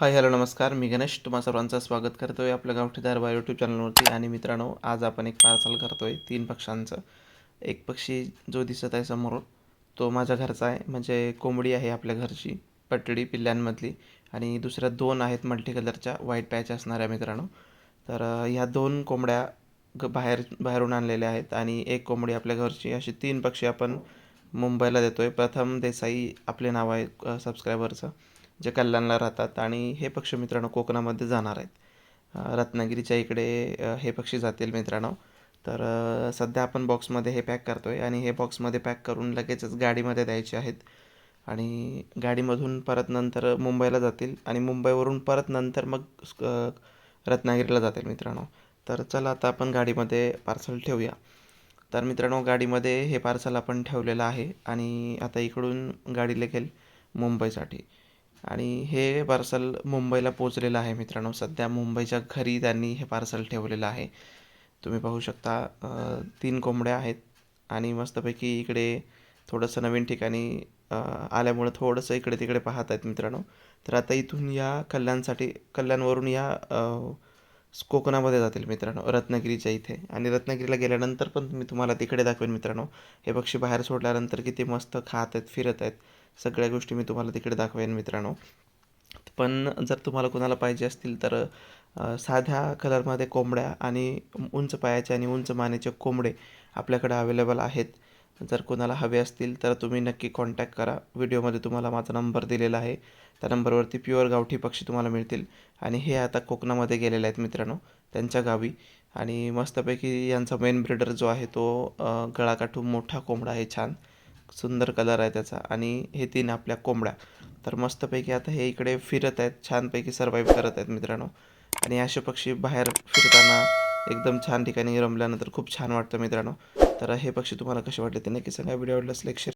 Hi hello नमस्कार. मी गणेश. तुम्हा सर्वांचं स्वागत करतो आहे आपल्या गावठी दारबा यूट्यूब चॅनलवरती आणि मित्रांनो आज आपण एक पार्सल करतो आहे तीन पक्ष्यांचं. एक पक्षी जो दिसत आहे समोर तो माझ्या घरचा आहे. म्हणजे कोंबडी आहे आपल्या घरची पटडी पिल्ल्यांमधली. आणि दुसऱ्या दोन आहेत मल्टी कलरच्या व्हाईट पॅच असणाऱ्या मित्रांनो. तर ह्या दोन कोंबड्या ग बाहेर बाहेरून आणलेल्या आहेत. आणि एक कोंबडी आपल्या घरची. अशी तीन पक्षी आपण मुंबईला देतो आहे प्रथम देसाई आपले नाव आहे सबस्क्रायबरचं जे कल्याणला राहतात आणि हे पक्षी मित्रांनो कोकणामध्ये जाणार आहेत. रत्नागिरीच्या इकडे हे पक्षी जातील मित्रांनो. तर सध्या आपण बॉक्समध्ये हे पॅक करतो आहे आणि हे बॉक्समध्ये पॅक करून लगेचच गाडीमध्ये द्यायचे आहेत. आणि गाडीमधून परत नंतर मुंबईला जातील आणि मुंबईवरून परत नंतर मग रत्नागिरीला जातील मित्रांनो. तर चला आता आपण गाडीमध्ये पार्सल ठेवूया. तर मित्रांनो गाडीमध्ये हे पार्सल आपण ठेवलेलं आहे आणि आता इकडून गाडी निघेल मुंबईसाठी. आणि हे पार्सल मुंबईला पोचलेलं आहे मित्रांनो. सध्या मुंबईच्या घरी त्यांनी हे पार्सल ठेवलेलं आहे. तुम्ही पाहू शकता तीन कोंबड्या आहेत आणि मस्तपैकी इकडे थोडंसं नवीन ठिकाणी आल्यामुळं थोडंसं इकडे तिकडे पाहत आहेत मित्रांनो. तर आता इथून या कल्याणसाठी कल्याणवरून या कोकणामध्ये जातील मित्रांनो रत्नागिरीच्या इथे. आणि रत्नागिरीला गेल्यानंतर पण मी तुम्हाला तिकडे दाखवेन मित्रांनो. हे पक्षी बाहेर सोडल्यानंतर किती मस्त खात आहेत फिरत आहेत. सगळ्या गोष्टी मी तुम्हाला तिकडे दाखवेन मित्रांनो. पण जर तुम्हाला कोणाला पाहिजे असतील तर साध्या कलरमध्ये कोंबड्या आणि उंच पायाचे आणि उंच मानेचे कोंबडे आपल्याकडे अवेलेबल आहेत. जर कोणाला हवे असतील तर तुम्ही नक्की कॉन्टॅक्ट करा. व्हिडिओमध्ये तुम्हाला माझा नंबर दिलेला आहे. त्या नंबरवरती प्युअर गावठी पक्षी तुम्हाला मिळतील. आणि हे आता कोकणामध्ये गेलेले आहेत मित्रांनो त्यांच्या गावी. आणि मस्तपैकी यांचा मेन ब्रिडर जो आहे तो गळाकाठून गळाकाठू मोठा कोंबडा आहे छान. सुंदर कलर आहे त्याचा आणि हे तीन आपल्या कोंबड्या. तर मस्तपैकी आता हे इकडे फिरत आहेत छानपैकी सर्वाईव्ह करत आहेत मित्रांनो. आणि असे पक्षी बाहेर फिरताना एकदम छान ठिकाणी रमल्यानंतर खूप छान वाटतं मित्रांनो. तर हे पक्षी तुम्हाला कसे वाटले ते नक्की सांगा. व्हिडिओ आवडल्यास लाईक शेअर